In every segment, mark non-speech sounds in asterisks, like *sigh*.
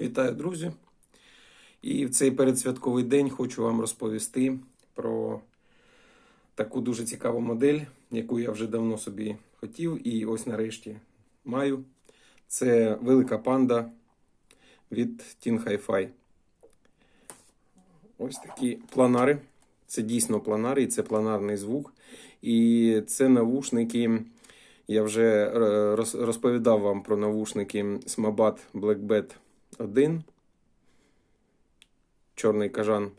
Вітаю, друзі! І в цей передсвятковий день хочу вам розповісти про таку дуже цікаву модель, яку я вже давно собі хотів, і ось нарешті маю. Це велика панда від Tin Hi-Fi. Ось такі планари. Це дійсно планари, і це планарний звук. І це навушники. Я вже е, розповідав вам про навушники Smabat Blackbet 1, чорний кажан.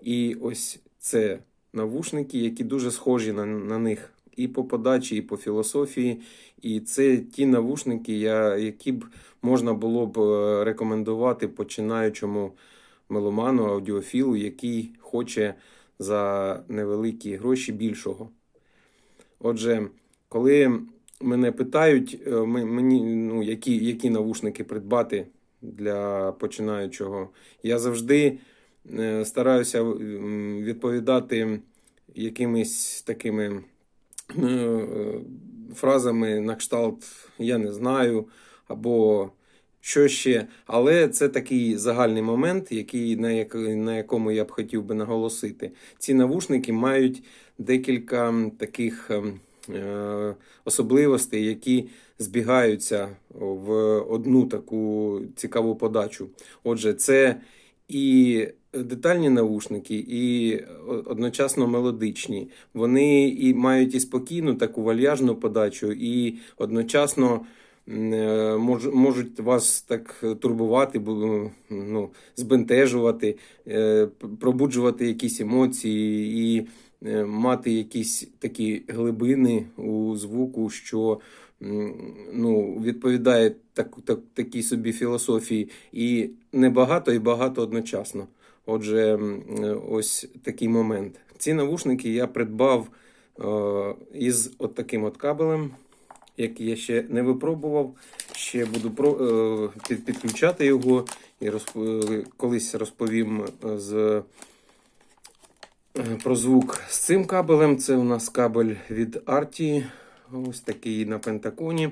І ось це навушники, які дуже схожі на, на них і по подачі, і по філософії. І це ті навушники, я, які б можна було б е, рекомендувати починаючому меломану, аудіофілу, який хоче за невеликі гроші більшого. Отже, коли мене питають, е, мені, ну, які, які навушники придбати для починаючого, я завжди е, стараюся відповідати якимись такими е, фразами на кшталт Я не знаю або що ще. Але це такий загальний момент, який, на, як, на якому я б хотів би наголосити. Ці навушники мають декілька таких ем, особливостей, які збігаються в одну таку цікаву подачу. Отже, це і детальні наушники, і одночасно мелодичні. Вони і мають і спокійну таку вальяжну подачу, і одночасно е, мож- можуть вас так турбувати, ну, збентежувати, е, пробуджувати якісь емоції і е, мати якісь такі глибини у звуку, що ну, відповідає так, так, такій собі філософії, і небагато, і багато одночасно. Отже, е, ось такий момент. Ці навушники я придбав е, із от таким от кабелем, який я ще не випробував. Ще буду е, підключати його і е, колись розповім е, з, е, про звук з цим кабелем. Це у нас кабель від Arti, ось такий на пентаконі.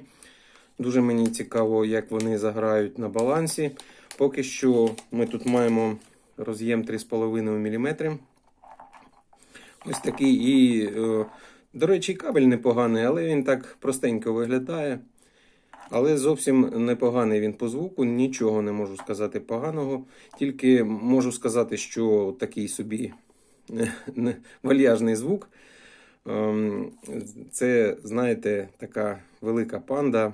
Дуже мені цікаво, як вони заграють на балансі. Поки що ми тут маємо роз'єм 3,5 мм. Ось такий і, е, до речі, кабель непоганий, але він так простенько виглядає. Але зовсім непоганий він по звуку, нічого не можу сказати поганого. Тільки можу сказати, що такий собі е, вальяжний звук. Ем, Це, знаєте, така велика панда,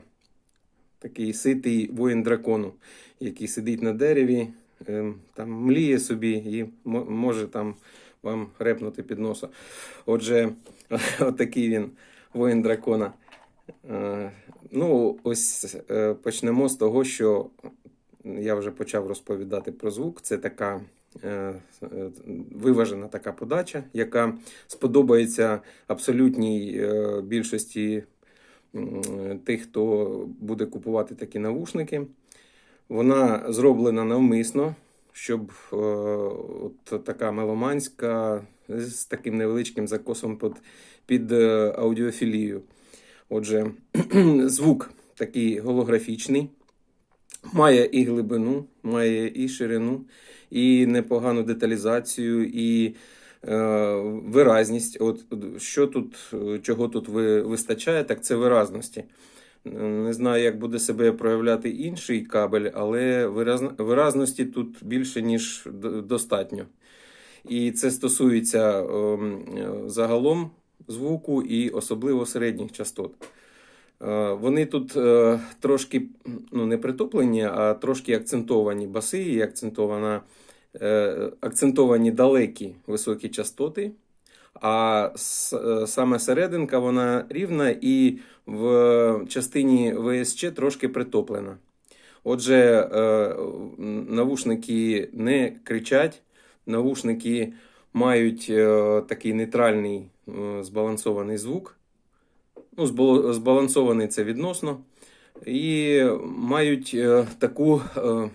такий ситий воїн дракону, який сидить на дереві, ем, там мліє собі і може там вам репнути під носа. Отже, *laughs* отакий він воїн дракона. Е, Ну, ось е, почнемо з того, що я вже почав розповідати про звук. Це така виважена така подача, яка сподобається абсолютній е, більшості тих, хто буде купувати такі навушники. Вона зроблена навмисно, щоб е, от така меломанська з таким невеличким закосом під, під е, аудіофілію. Отже, *clears throat* звук такий голографічний, має і глибину, має і ширину, і непогану деталізацію, і е, виразність. От що тут, е, чого тут ви, вистачає, так це виразності. Не знаю, як буде себе проявляти інший кабель, але виразно- виразності тут більше, ніж достатньо. І це стосується ем, е, загалом звуку і особливо середніх частот. Е, Вони тут е, трошки ну, не притуплені, а трошки акцентовані баси і акцентована, е, акцентовані далекі високі частоти. А саме серединка вона рівна і в частині ВСЧ трошки притоплена. Отже, навушники не кричать, навушники мають такий нейтральний збалансований звук. Ну, збалансований це відносно. І мають е, таку, е,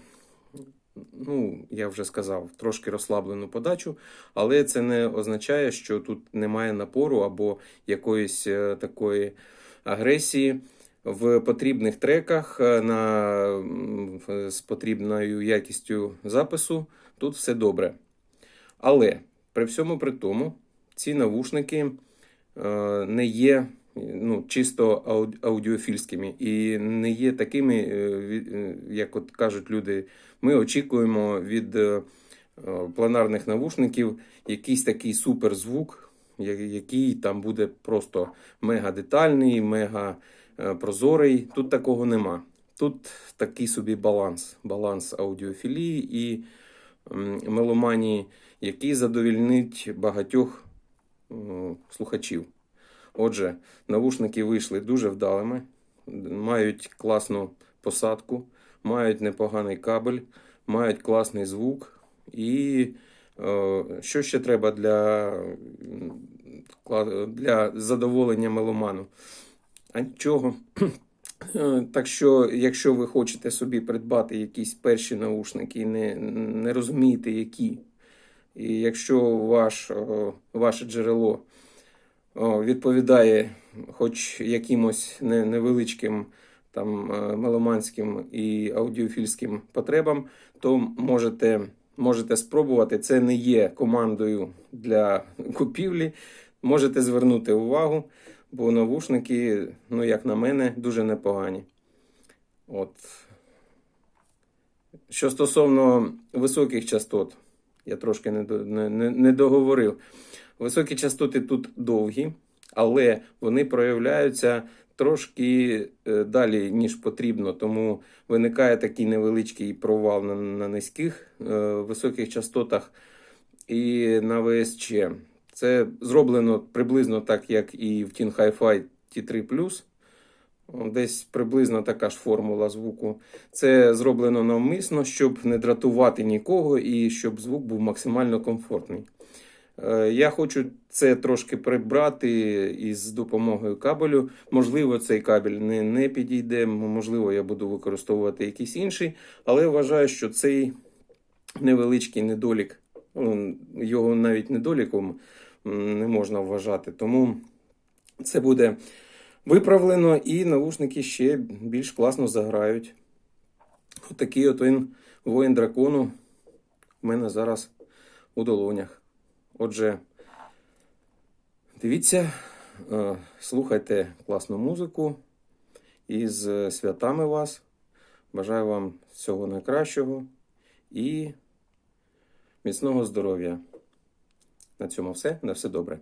ну, я вже сказав, трошки розслаблену подачу, але це не означає, що тут немає напору або якоїсь е, такої агресії. в потрібних треках на, з потрібною якістю запису. Тут все добре. Але при всьому при тому, ці навушники е, не є ну, чисто аудіофільськими і не є такими, е, е, як от кажуть люди, ми очікуємо від е, планарних навушників якийсь такий суперзвук, який там буде просто мега детальний, мега прозорий. Тут такого нема. Тут такий собі баланс, баланс аудіофілії і меломанії, який задовільнить багатьох слухачів. Отже, навушники вийшли дуже вдалими, мають класну посадку, мають непоганий кабель, мають класний звук. І е, що ще треба для, для задоволення меломану? А нічого. Е, Так що, якщо ви хочете собі придбати якісь перші наушники і не, не розумієте, які, і якщо ваш, ваше джерело відповідає хоч якимось невеличким там е, меломанським і аудіофільським потребам, то можете, можете спробувати. Це не є командою для купівлі. Можете звернути увагу, бо навушники, ну як на мене, дуже непогані. От. Що стосовно високих частот, я трошки не, не, не договорив. Високі частоти тут довгі, але вони проявляються трошки е, далі, ніж потрібно. Тому виникає такий невеличкий провал на, низьких е, високих частотах і на ВСЧ. Це зроблено приблизно так, як і в Teen Hi-Fi T3 Десь приблизно така ж формула звуку. Це зроблено навмисно, щоб не дратувати нікого і щоб звук був максимально комфортний. Е, Я хочу це трошки прибрати із допомогою кабелю. Можливо, цей кабель не, не підійде, можливо, я буду використовувати якийсь інший, але вважаю, що цей невеличкий недолік, ну, його навіть недоліком не можна вважати. Тому це буде виправлено і навушники ще більш класно заграють. Отакий от він воїн дракону в мене зараз у долонях. Отже, дивіться, е, слухайте класну музику. І з святами вас. Бажаю вам всього найкращого і міцного здоров'я. На цьому все. На все добре.